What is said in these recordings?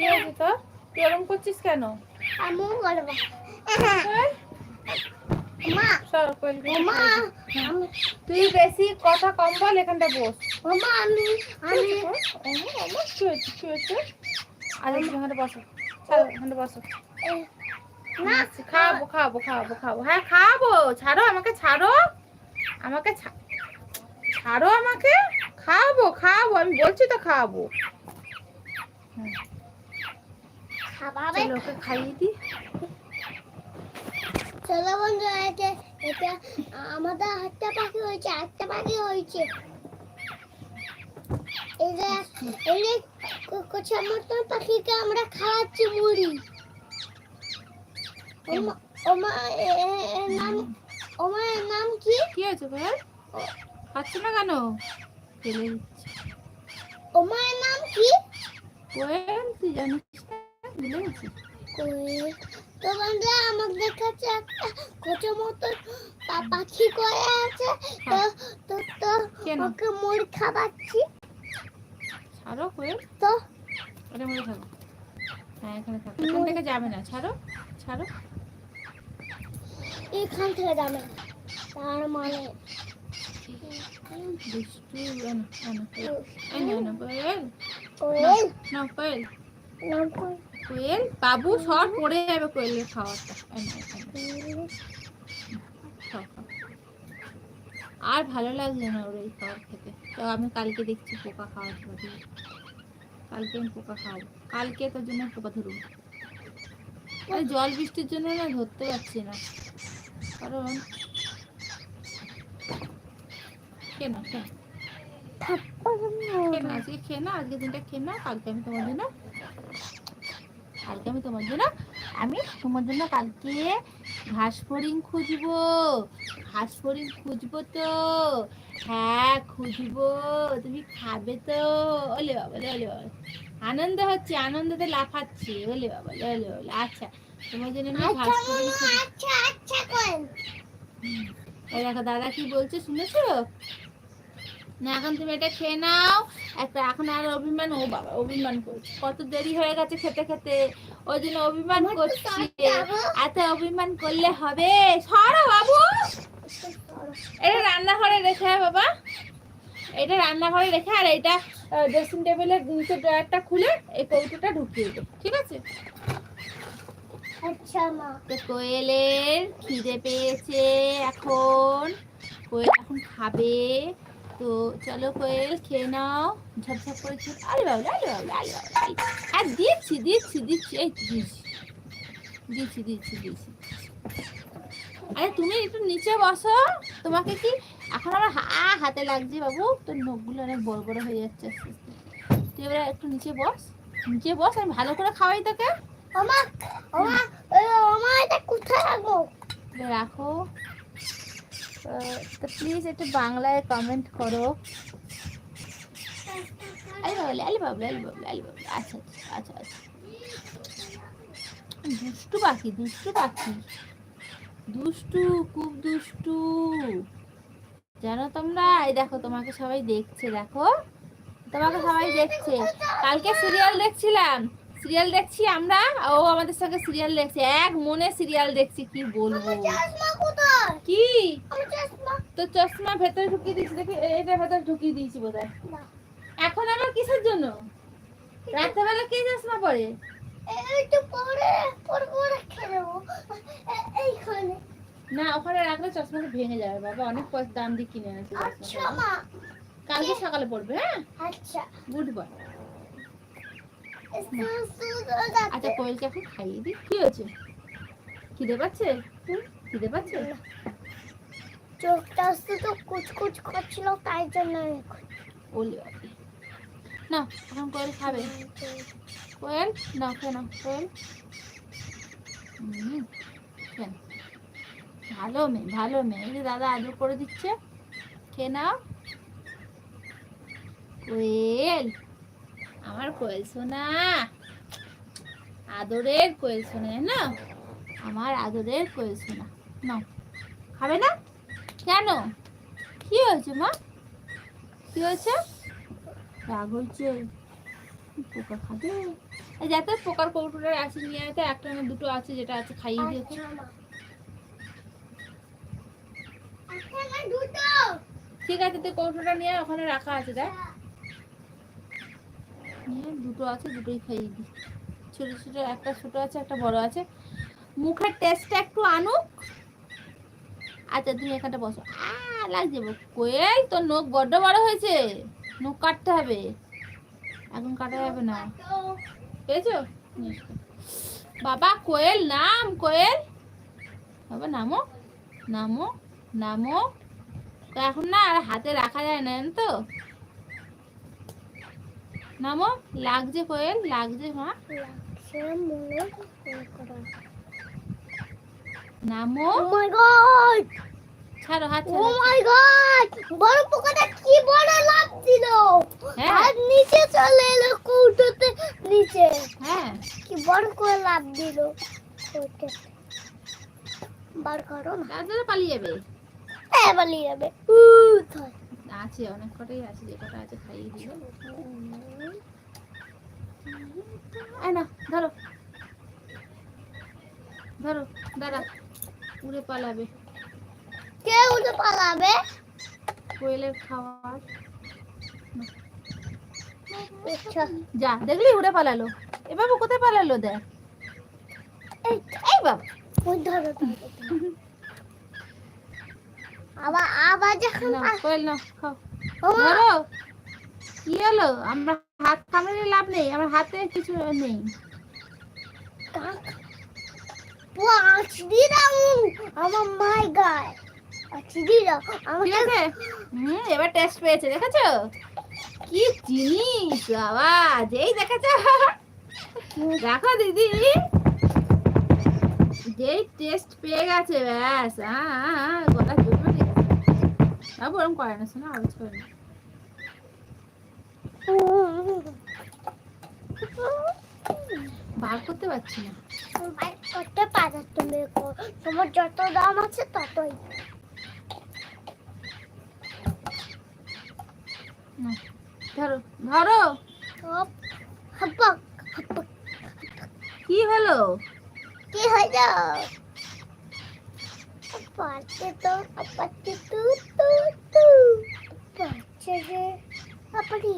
কি হয়েছে তো তুই ওরম করছিস কেন? আমি করব হ্যাঁ? আমি তুই বেশি কথা কম বল এখানটা বস। আমি আমি কি হয়েছে কি হয়েছে আরে এখানে বসো। ছাড়ো এখানে বসো। না। খাব খাব খাব খাব। হ্যাঁ খাব। ছাড়ো আমাকে ছাড়ো। আমাকে ছাড়ো আমাকে। খাব খাব। আমি বলছি তো খাব। হুম, খাবাবে ওকে খাইয়ে দি চলো বন্ধু এটা এটা আমাদের একটা পাখি হয়েছে একটা পাখি হয়েছে। মতন পাখিকে আমরা খাওয়াচ্ছি মুড়ি। ওমা এর নাম ওমা নাম কি? কি হয়েছে ভাই খাচ্ছ না কেন? ফেলে দিচ্ছি। ওমা এর নাম কি? কোয়েল তুই জানিস। তো বন্ধুরা আমার দেখাচ্ছে একটা কোচা মতন পা- পাখি করে আছে। তো তো তো কেন? ওকে মুড়ি খাওয়াচ্ছি। ছাড়ো কোয়েল তো ওটা মধ্যে থাকো হ্যাঁ এখানে থাকো। এখান থেকে যাবে না। ছাড়ো ছাড়ো। এখান থেকে যাবে না। তার মানে দুষ্টু এনো এনো এনো এনো কোয়েল কোয়েল না কোয়েল নাম কোয়েল। কোয়েল বাবু সর পড়ে যাবে কোয়েলের খাওয়াটা। আর ভালো লাগছে না ওর এই খাবার খেতে। তো আমি কালকে দেখছি পোকা খাওয়ার কালকে আমি পোকা খাওয়াবো। কালকে তোর জন্য পোকা ধরবো। আর জল বৃষ্টির জন্য না ধরতে পারছি না। কারণ কেন কেন খেয়ে না আজকে খেয়ে না আজকে দিনটা খেয়ে না কালকে আমি তোমার জন্য কালকে আমি তোমার জন্য আমি তোমার জন্য কালকে ঘাস ফড়িং খুঁজবো। ঘাস ফড়িং খুঁজবো তো। হ্যাঁ খুঁজবো। তুমি খাবে তো। ওলে বাবা ওলে বাবা। আনন্দ হচ্ছে আনন্দতে লাফাচ্ছি। ওলে বাবা ওলে ওলে আচ্ছা তোমার জন্য আমি ঘাস আচ্ছা ফড়িং আচ্ছা আচ্ছা। এই দেখো দাদা কি বলছে শুনেছো? না এখন তুমি এটা খেয়ে নাও। একটা এখন আর অভিমান ও বাবা অভিমান করছে। কত দেরি হয়ে গেছে খেতে খেতে। ওই জন্য অভিমান করছে। এত অভিমান করলে হবে। সরো বাবু। এটা রান্নাঘরে রেখে বাবা। এটা রান্নাঘরে রেখে আর এটা ড্রেসিং টেবিলের নিচে ড্রয়ারটা খুলে এই কৌটোটা ঢুকিয়ে দে। ঠিক আছে? আচ্ছা মা। তো কোয়েলের খিদে পেয়েছে এখন। কোয়েল এখন খাবে। তো চলো কোয়েল খেয়ে নাও। ঝপঝপ করে খেয়ে আরে বাবু আরে বাবু আরে বাবু আরে দিচ্ছি দিচ্ছি দিচ্ছি। এই দিচ্ছি দিচ্ছি দিচ্ছি দিচ্ছি। আরে তুমি একটু নিচে বসো। তোমাকে কি এখন আমার হা হাতে লাগছে বাবু? তোর নখগুলো অনেক বড় বড় হয়ে যাচ্ছে তুই এবার একটু নিচে বস। নিচে বস আমি ভালো করে খাওয়াই তোকে। ওমা ওমা ওই ওমা এটা কোথায় রাখো। আহ, তো প্লিজ একটু বাংলায় কমেন্ট করো। আরে বাবলে আরে বাবলে আরে বাবলে আরে বাবলে আচ্ছা আচ্ছা আচ্ছা। দুষ্টু পাখি দুষ্টু পাখি। দুষ্টু, খুব দুষ্টু। জানো তোমরা? এই দেখো, তোমাকে সবাই দেখছে, দেখো। তোমাকে সবাই দেখছে। কালকে সিরিয়াল দেখছিলাম। সিরিয়াল দেখছি আমরা, ও আমাদের সঙ্গে সিরিয়াল দেখছে। এক মনে সিরিয়াল দেখছি, কি বলব? কি? তো চশমা ভেতরে ঢুকিয়ে দিয়েছি দেখি এটা ভেতরে ঢুকিয়ে দিয়েছি বোধহয়। না। এখন আবার কিসের জন্য? রাত্রেবেলা কে চশমা পরে? না ওখানে রাখলে চশমাটা ভেঙে যাবে বাবা। অনেক দাম দিয়ে কিনে এনেছি আচ্ছা কালকে সকালে পড়বে হ্যাঁ? আচ্ছা। গুড বয় আচ্ছা। কোয়েলকে এখন খাইয়ে দিই। কি হয়েছে? খিদে পাচ্ছে? খিদে পাচ্ছে? চোখটা শুধু কুচকুচ করছিল, তাই জন্য। ওলে না, এখন কোয়েল খাবে। কোয়েল? না নাও। কোয়েল? ওঠেন ভালো মেয়ে ভালো মেয়ে। এই যে দাদা আদর করে দিচ্ছে। খেয়ে নাও। কোয়েল? আমার কোয়েল সোনা। আদরের কোয়েল সোনা না আমার আদরের কোয়েল সোনা। নাও। খাবে না? কেন? কি হয়েছে, মা? কি হয়েছে? রাগ হয়েছে পোকা খাবে? যাতে পোকার কৌটোটা আছে নিয়ে আয় একটা না দুটো আছে যেটা আছে, খাইয়ে দিয়েছে ঠিক আছে, তুই কৌটোটা নিয়ে ওখানে রাখা আছে, দেখ। দুটো আছে, দুটোই খাইয়ে দি। ছোট ছোট, একটা ছোট আছে, একটা বড় আছে। মুখের টেস্টটা একটু আনুক। আচ্ছা তুমি এখানটা বসো। লাগছে। কোয়েল তোর নখ বড্ড বড় হয়েছে। নখ কাটতে হবে। এখন কাটা যাবে না। পেয়েছ? বাবা, কোয়েল, নাম কোয়েল। বাবা, নামো। নামো নামো। এখন না আর হাতে রাখা যায় না তো? নামো। লাগছে কোয়েল, লাগছে মা। লাগছে নামো ও মাই গড ছাড়ো হাত ও ছাড়ো। মাই গড বড় পোকাটা কি বড় লাভ দিল হ্যাঁ। আর নিচে চলে এলো কৌটোতে নিচে। হ্যাঁ। কি বড় করে লাভ দিল? বার করো না। তাড়াতাড়ি পালিয়ে যাবে। এ পালিয়ে যাবে। উ থয়। আছে অনেক কটাই আছে যে কটা আছে খাইয়ে দিও আয় না ধরো। ধরো দাঁড়া উড়ে পালাবে। কে উঠে পালাবে? কোয়েলের খাবার আচ্ছা। যা দেখলি উড়ে পালালো। এ বাবু কোথায় পালালো দেখ। এই বাবু। আবার আবার যখন না কোয়েল না খাও। ধরো। কি হলো? আমরা হাত কামড়ে লাভ নেই আমার হাতে কিছু নেই। কাক। আমার মাই গায়ে। হুম এবার টেস্ট পেয়েছে দেখেছ? কি জিনিস বাবা! যেই দেখেছ। দেখো দিদি। যেই টেস্ট পেয়ে গেছে ব্যাস। গলা ওরম করে না শোনা আওয়াজ করে না। বার করতে পারছি না। করতে তুমি তোমার যত দাম আছে ততই। ধরো ধরো। কি হলো? কি হলো? পাচ্ছে তো পাচ্ছে তু তু তু। পাচ্ছে রে আপনি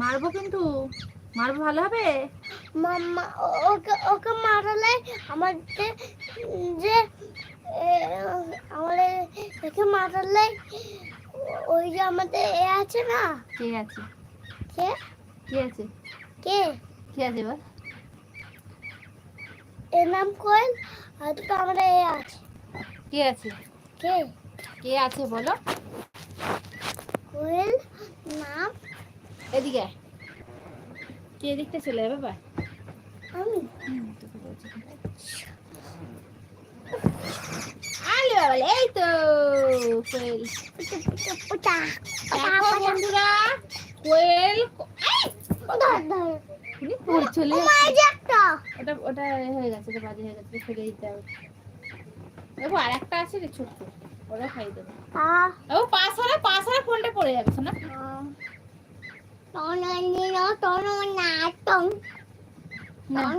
মারবো কিন্তু। মারবো ভালো হবে? মাম্মা ওকে ওকে মারালে আমাদের যে আমাদের একে মারালে ওই যে আমাদের এ আছে না? কে আছে? কে? কে আছে? কে? কে আছে বল? এর নাম কোয়েল আর তো আমাদের এ আছে। কে আছে? কে? কে আছে বলো? কোয়েল নাম? এদিকে কে এদিকটা চলে বাবা আমি আলে বাবা এই তো কোয়েল। দেখো বন্ধুরা কোয়েল কো- এই! ধর ধর উনি পড়ে চলে যাচ্ছে। ওটা ওটা হয়ে গেছে ওটা বাজে হয়ে গেছে ফেলে দিতে হবে। দেখো আর একটা আছে রে ছোট্ট ওরা খাই দেবো। ও পাশ হলে পাশ হলে ফোনটা পড়ে শোনা টননি ন? টন না টং না টননি ন ন ন না কে নাও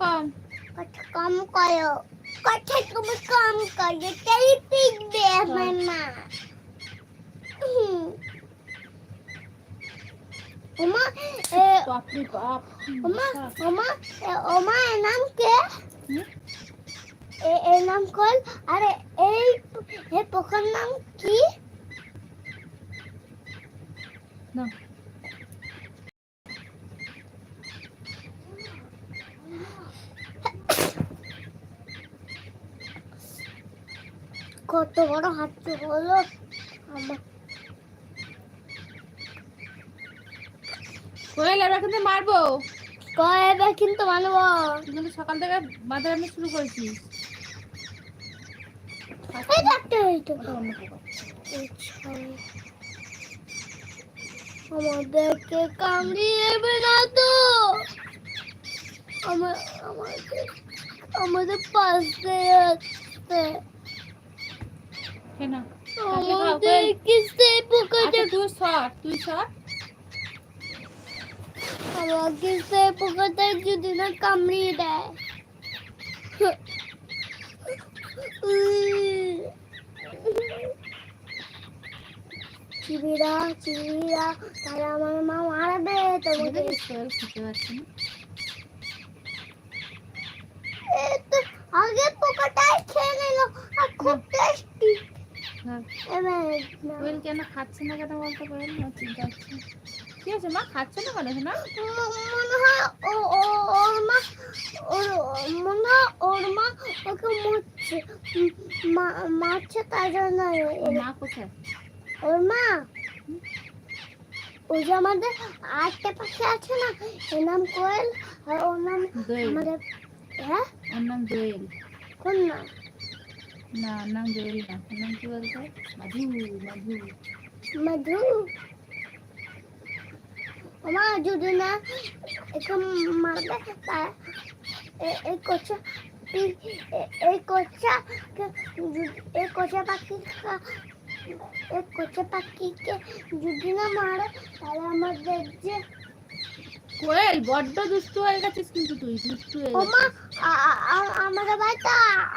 কম। কথা কম করো কথা তুমি কম করো তাই পিটবে আমার মা। ওমা এ, বাপরে বাপ ওমা ওমা ওমা এর নাম কে? এর নাম কল? আরে এই এই পোকার নাম কি? না। কত বড় হাত হলো? আমার কোয়েল এবার কিন্তু মারবো? কবে কিন্তু মানবো তুই কিন্তু সকাল থেকে বাঁধা আমি শুরু করেছিস এই একটা এই তো। আচ্ছা। আমাদেরকে কামড়িয়ে না তো আমার আমাদের আমাদের পাশে আছে কেন আমাদের কিসে পোকাটা আচ্ছা তুই শট তুই শট আমাকে সে পোকাটা যদি না কামড়িয়ে দেয় চিবিরা চিবিরা তাহলে আমার মা মারবে তোমাকে খেতে পারছি না এই তো আগে পোকাটাই খেয়ে নিল আর খুব টেস্টি হ্যাঁ এবার না। কোয়েল কেন খাচ্ছে না কেন বলতে কোয়েল চিন্তা হচ্ছে কি আছে মা? খাচ্ছে না কেন না মনে হয় ও ও- ওর মা ওর মনে হয় ওর মা ওকে মারছে। মারছে জন্য এ- মা কোথায়? ওর মা? ওই যে আমাদের আটটা পাখি আছে না এর নাম কোয়েল আর ওর নাম আমাদের হ্যাঁ? ওর নাম দোয়েল। কোন না না নাম দোয়েল না নাম কি বলতো? মাধু মাধু। মধু? ওমা যদি না একে মারবে এই কোচা পি- এই কোচা এই কোচা পাখি এই কোচা পাখিকে যদি না মারে তাহলে আমাদের যে কোয়েল বড্ড দুষ্টু হয়ে গেছিস কিন্তু তুই দুষ্টু হয়ে ওমা আমাদের বাড়িতে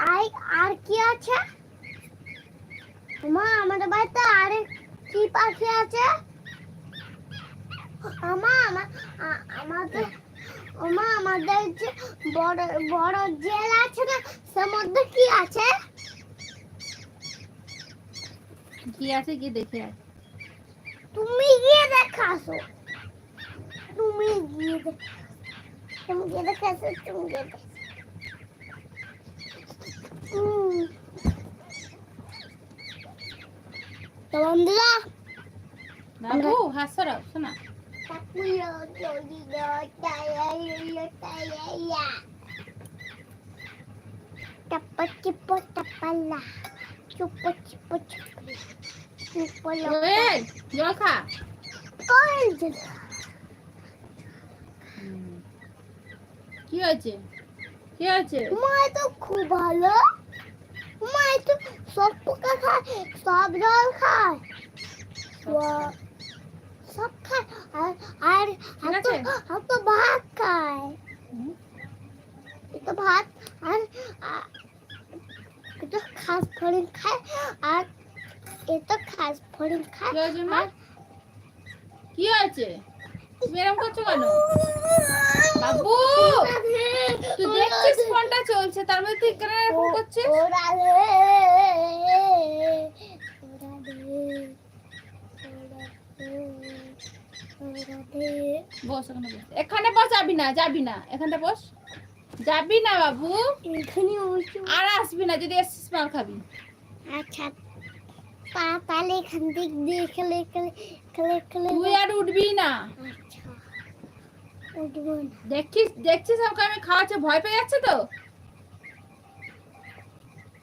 আর আর কি আছে? ওমা আমাদের বাড়িতে আর কি পাখি আছে? আমা- আমাদের ওমা আমাদের যে বড় বড় জেল আছে না তার মধ্যে কি আছে? কি আছে কি দেখে তুমি গিয়ে দেখাসো। তুমি গিয়ে দেখ তুমি গিয়ে দেখাসো তুমি গিয়ে দেখ। তো বন্ধুরা বাবু হাত সরাও শোনা tapala. Cupo cipo cipo. Cipo কোয়েল জল খা lokal. হুম। কি হয়েছে? কি হয়েছে? মা তো খুব ভালো। মা তো সব পোকা খায় সব জল খায়। সব- খায়? আর আর আর তো আছে। ভাত খায়। তো ভাত আর আ- এ তো খাস ফড়িং খায় আর এ তো খাস ফড়িং খায়। কি হয়েছে মা কি হয়েছে তুমি এরকম করছ কেন বাবু তুই দেখছিস ফোনটা চলছে তার মধ্যে তুই কেন এরকম করছিস ওরা রে ওরা রে ওরা রে বস এখানে বস। এখানে বস যাবি না যাবি না। এখানটা বস। যাবি না বাবু। এখানে আর আসবি না যদি এসছিস মাল খাবি। আচ্ছা পা তাহলে এখান দিক দিয়ে খেলে খেলে খেলে খেলে তুই আর উঠবি না। আচ্ছা উঠবো না। দেখছিস দেখছিস আমাকে আমি খাওয়াচ্ছে ভয় পেয়ে যাচ্ছে তো ওরা রে বসো আমা আমা এত তো এত আস্তে আস্তে বড় হইছে হুম। আমা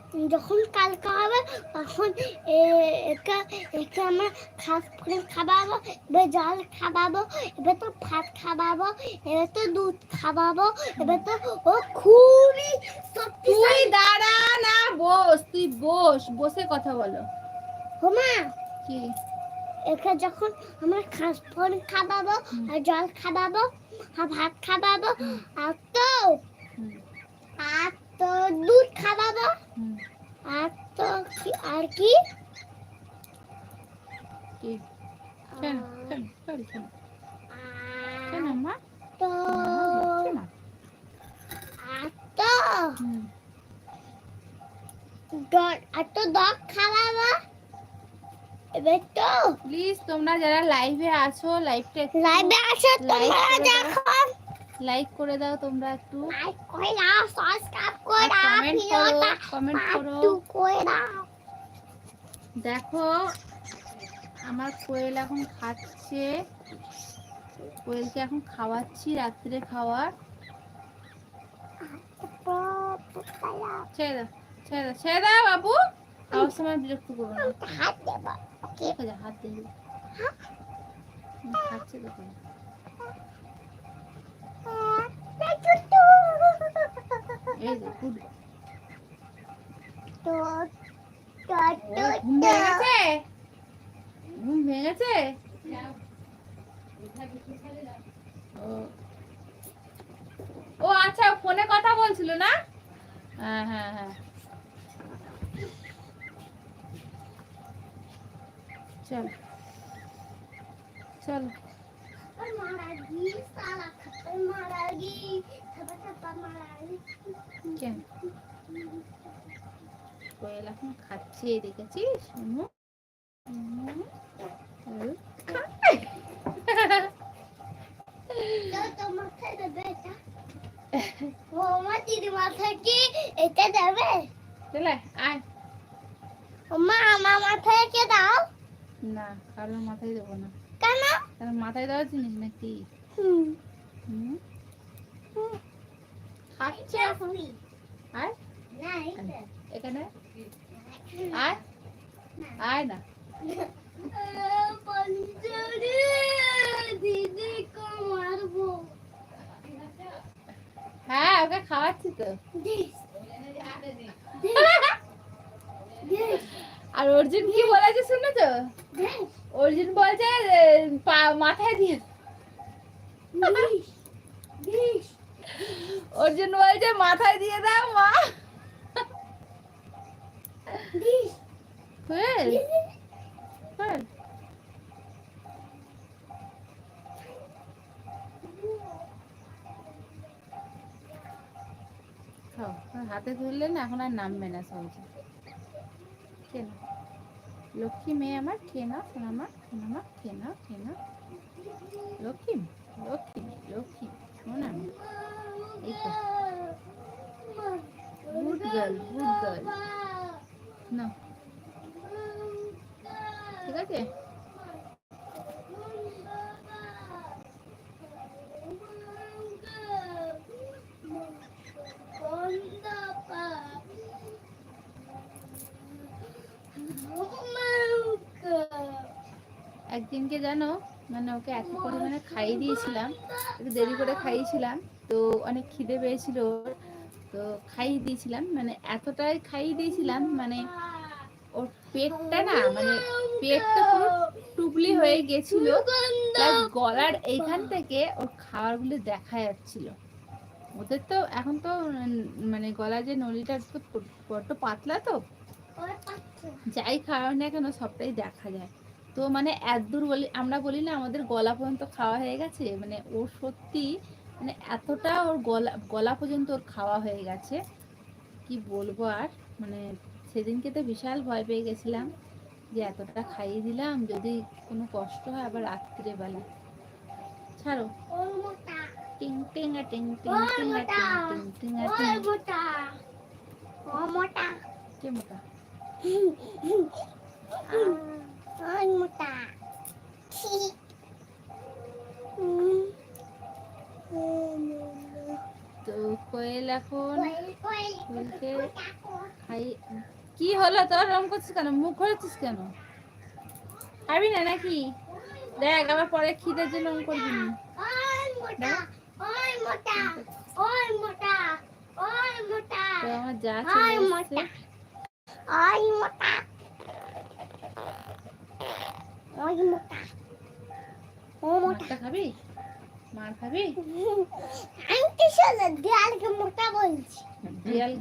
যখন কালকে হবে তখন এ- একে একে আমরা খাস করে খাওয়াবো এবার জল খাওয়াবো এবার তো ভাত খাওয়াবো এবার তো দুধ খাওয়াবো এবার তো ও খুবই তুই দাঁড়া না বস তুই বস বসে কথা বলো। হোমা কি? একে যখন আমরা খাস ফল খাওয়াবো আর জল খাওয়াবো আর ভাত খাওয়াবো আর তো আর তো দুধ খাওয়াবো আর তো আর কি? তো আর তো খাওয়াবো এবার তো প্লিজ তোমরা যারা লাইভে আছো লাইভটা লাইভে আসো Like তোমরা দেখো লাইক করে দাও তোমরা একটু। লাইক করে দাও সাবস্ক্রাইব করে দাও কমেন্ট করো কমেন্ট করো। দেখো আমার কোয়েল এখন খাচ্ছে। কোয়েলকে এখন খাওয়াচ্ছি রাত্রে খাওয়ার। ছেড়ে দাও ছেড়ে দাও ছেড়ে দাও বাবু। খাওয়ার সময় বিরক্ত করব না। হাত খাচ্ছে দেখো। ঘুম ভেঙেছে? ঘুম ভেঙেছে? ও- ও আচ্ছা ফোনে কথা বলছিল না? হ্যাঁ হ্যাঁ হ্যাঁ। চল। চল। কেন? কোয়েল এখন খাচ্ছে দেখেছিস হুম। হুম। হুম। মাথায় কি? এটা দেবে? চলে আয়। মা আমার মাথায় কে দাও? না কারোর মাথায় দেবো না। কেন? মাথায় দেওয়ার জিনিস নাকি? হুম। হুম। এখন? না এখানে আয় আয় না? হ্যাঁ ওকে খাওয়াচ্ছি তো। আর অর্জুন কি বলেছে শুনো তো? অর্জুন বলছে মাথায় দিয়ে অর্জুন বলছে মাথায় দিয়ে দাও মা। কোয়েল খাও। আর হাতে ধরলে না এখন আর নামবে না সহজে। কেন লক্ষ্মী মেয়ে আমার আমার খেয়ে নাও খেয়ে নাও। লক্ষ্মী লক্ষ্মী লক্ষ্মী শোনা গুড গার্ল গুড গার্ল না ঠিক আছে? একদিনকে জানো মানে ওকে এত পরিমাণে খাইয়ে দিয়েছিলাম, একটু দেরি করে খাইয়েছিলাম। তো অনেক খিদে পেয়েছিল তো খাইয়ে দিয়েছিলাম মানে এতটাই খাইয়ে দিয়েছিলাম মানে ওর পেটটা না মানে পেটটা পুরো টুবলি হয়ে গেছিল। গলার এইখান থেকে ওর খাবারগুলো দেখা যাচ্ছিল। ওদের তো এখন তো মানে গলা যে নলিটা বড্ড পাতলা তো। যাই খাওয়া না কেন সবটাই দেখা যায়। তো মানে এতদূর বলি, আমরা বলি না আমাদের গলা পর্যন্ত খাওয়া হয়ে গেছে। মানে ও সত্যি মানে এতটা ওর গলা গলা পর্যন্ত ওর খাওয়া হয়ে গেছে কি বলব আর মানে সেদিনকে তো বিশাল ভয় পেয়ে গেছিলাম যে এতটা খাইয়ে দিলাম যদি কোনো কষ্ট হয় আবার রাত্রে বেলা ছাড়ো টিং টিং আ টিং টিং টিং টিং টিং টিং কে মোটা তো এখন? খাই কি হলো তোর? রং করছিস কেন? মুখ ঘোরাচ্ছিস কেন? খাবি না নাকি? দেখ আবার পরে খিদের জন্য রং করবি আমার যা খাবি? মার খাবি? দেয়ালকে মোটা বলছি।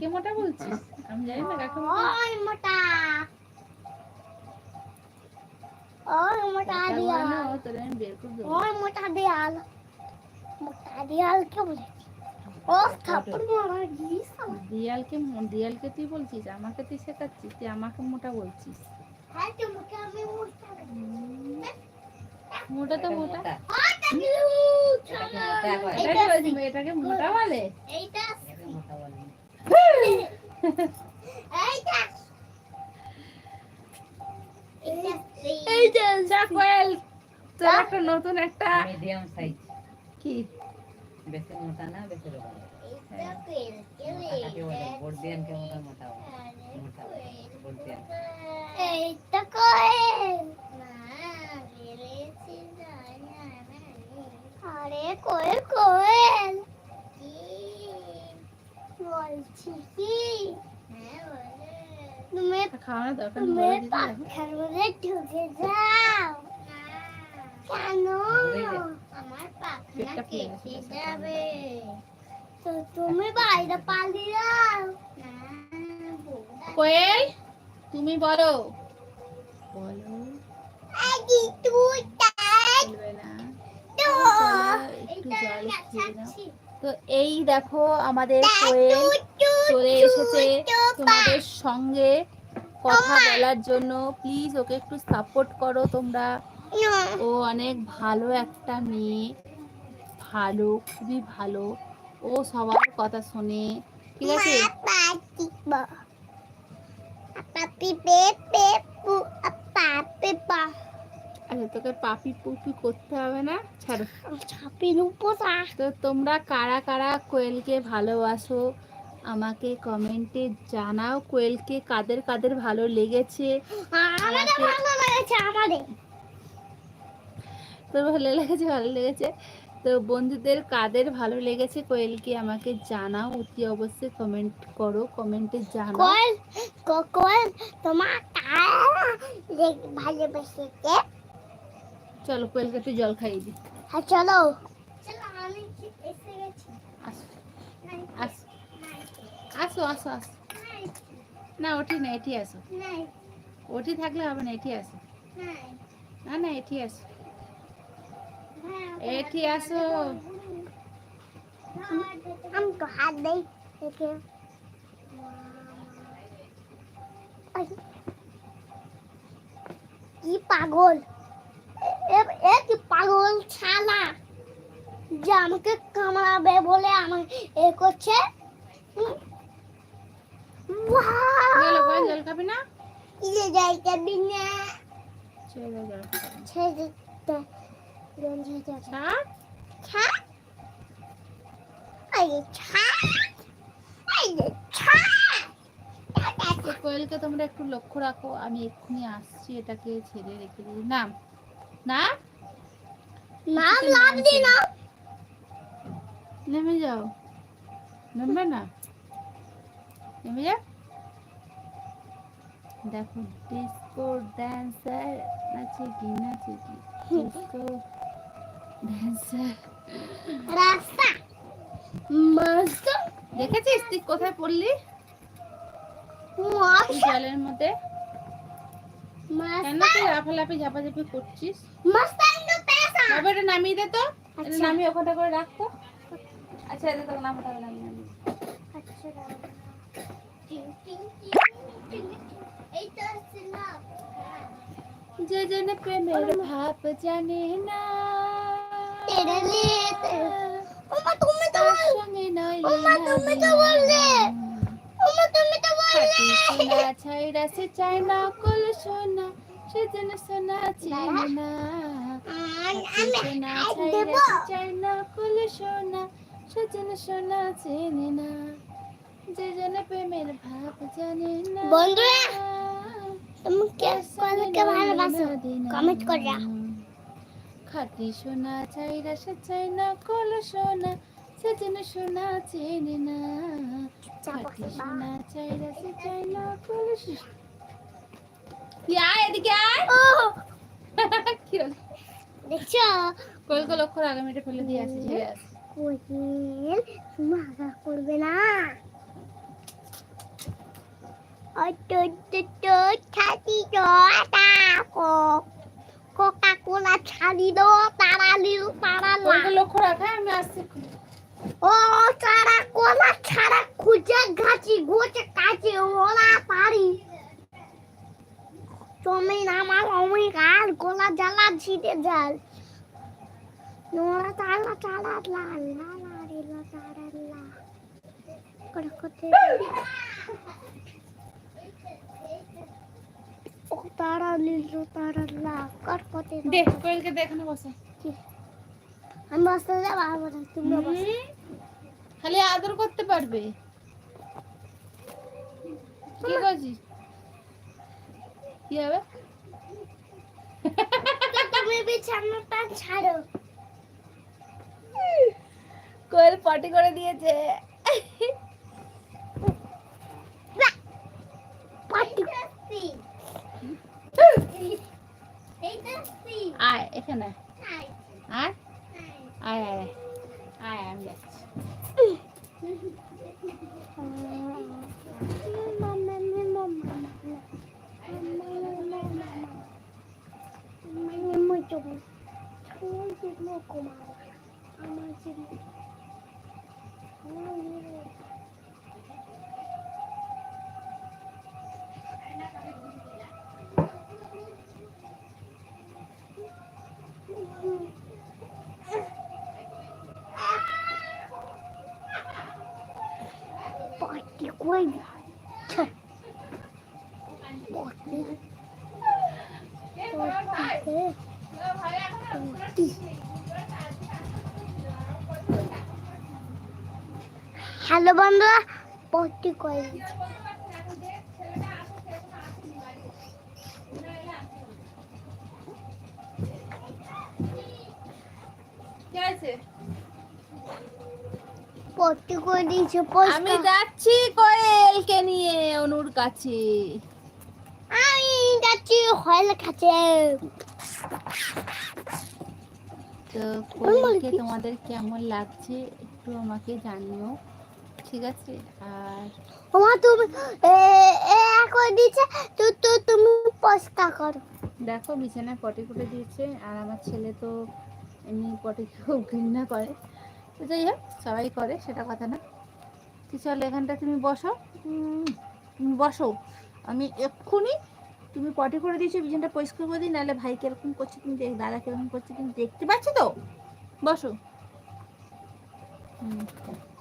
মোটা বলছিস? আমি জানি না কাকে ওই মোটা। ওই মোটা দেয়াল। ওই মোটা দেয়াল। মোটা দেয়ালকে বলেছি। ও থাপ্পড় মারা গিয়েছে দিয়ালকে ম- তুই বলছিস আমাকে তুই শেখাচ্ছিস তুই আমাকে মোটা বলছিস। হ্যাঁ আমি মোটা। তো মোটা। এটাকে এইটা বলছি, এটাকে মোটা বলে এইটা এটাকে মোটা বলে না। এইটা এইটা এইটা যা কোয়েল তোর একটা নতুন একটা মিডিয়াম সাইজ কি বেশি মোটা না বেশি রোগা না। এইটা পেল কাকে বলে বর্দিয়ানকে মোটা মোটা বলে মোটা বলে বর্দিয়ান এইটা কোয়েল না বেলেছি না না না আরে কোয়েল কোয়েল। কি? বলছি কি? হ্যাঁ তুমি তুমি। পাখার মধ্যে ঢুকে যাও। কেন? আমার পাখনা কেটে যাবে। তো তুমি বাইরে পালিয়ে যাও। কোয়েল তুমি বলো। বলো। আগে তুই তাই একটু জল খেয়ে নাও। তো এই দেখো আমাদের কোয়েল চলে এসেছে তোমাদের সঙ্গে কথা বলার জন্য। প্লিজ ওকে একটু সাপোর্ট করো তোমরা। ও অনেক ভালো একটা মেয়ে। ভালো খুবই ভালো। ও সবার কথা শোনে। ঠিক আছে? Papa tiba. Apa pipe pepu apa pepa. আচ্ছা তোকে পাপি পুপি করতে হবে না? ছাড়ো। তো। তোমরা কারা কারা কোয়েলকে ভালোবাসো আমাকে কমেন্টে জানাও কোয়েলকে কাদের কাদের ভালো লেগেছে। তোর ভালো লেগেছে ভালো লেগেছে। তো বন্ধুদের কাদের ভালো লেগেছে কোয়েলকে আমাকে জানাও অতি অবশ্যই কমেন্ট করো কমেন্টে জানাও। কোয়েল কোয়েল তোমার ভালোবেসেছে? চলো কোয়েলকে একটু জল খাইয়ে দিই হ্যাঁ চলো চলো আমি এসে গেছি আসো আসো আসো আসো আসো না ওঠি না এটি আসো নাই ওটি থাকলে হবে না এটি আসো নাই না না এটি আসো হ্যাঁ, এটি আসো আমি তো হাত দেই দেখে আই, কি পাগল এ এ পাগল ছানা যে আমাকে কামড়াবে বলে আমার এ করছে। জল খাবি না? ইয়ে। ছেড়ে গঞ্জি আই আই কোয়েলকে তোমরা একটু লক্ষ্য রাখো আমি এক্ষুনি আসছি এটাকে ছেড়ে রেখে দিই। নাম না? নাম লাভ দি না নেমে যাও নেমবে না নেমে যাও দেখো ডিস্কো ড্যান্সার নাচে কি নাচে কি ডিস্কো ড্যান্সার রাস্তা মস্ত দেখেছিস তুই কোথায় পড়লি জলের মধ্যে কেন তুই লাফালাফি ঝাপাঝাপি করছিস? মস্ত বাবা এটা নামিয়ে দে তো। এটা আচ্ছা। নামিয়ে ওখানটা করে রাখতো আচ্ছা এটা তোকে হবে নামিয়ে আচ্ছা যে জন প্রেমের ভাব জানে না। তেরে লিয়ে ওমা তুমি তো সঙ্গে নয় ওমা, তুমি তো বললে। ওমা তুমি তো বললে। সোনা ছাইরা সে চায় না কল সোনা সে যেন সোনা চেনে না। চায় না কল সোনা সে যেন সোনা চেনে না। যে জন প্রেমের ভাব জানে না। বন্ধুরা, তুমি কে ভালোবাসো? কমেন্ট করে। খাটি সোনা চাইরা সে চাই না কল সোনা সে যেন সোনা চেনে না। খাটি সোনা চাইরা সে চাই না কল সোনা। এদিকে আয়। কি হলো? দেখছ? কল কল অক্ষর আগে মেটে ফেলে দিয়ে আসি ঠিক আছে? কোয়েল তুমি আগা করবে না। কো কোকা কোলা ছাড়ি দো তারা লিউ তারা লা কল রাখা আমি আসছি ও তারা কোলা ছাড়া খুঁজে গাছি গোছে কাছে ওলা পারি। তুমি আমার অনেক আর গোলা জ্বালা ছিটে যাল নোরা তালা লাল লাল তারা তুমি খালি আদর করতে পারবে। কি বলছিস? কি হবে? তুমি বিছানাটা ছাড়ো। কোয়েল পটি করে দিয়েছে। আয় এখানে। আয়। আয়। আয়। আয় আমি যাচ্ছি। হ্যালো বন্ধুরা পটি করে কি আছে পটি করে দিয়েছে? আমি যাচ্ছি কোয়েলকে নিয়ে অনুর কাছে। আমি যাচ্ছি হল কাছে। তো কোয়েলকে তোমাদের কেমন লাগছে একটু আমাকে জানিও। ঠিক আছে? আর ওমা তুমি এ এ করে দিয়েছে তো তো তুমি পোস্টা করো। দেখো বিছানায় পটি করে দিয়েছে আর আমার ছেলে তো এমনি পটি খুব ঘৃণা করে। তো যাই হোক সবাই করে সেটা কথা না। তো চলো এখানটা তুমি বসো। তুমি বসো। আমি এক্ষুনি তুমি পটি করে দিয়েছ বিছানাটা পরিষ্কার করে দিই নাহলে ভাই কীরকম করছে তুমি দেখ দাদা কীরকম করছে তুমি দেখতে পাচ্ছ তো? বসো।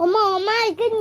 ওমা ওমা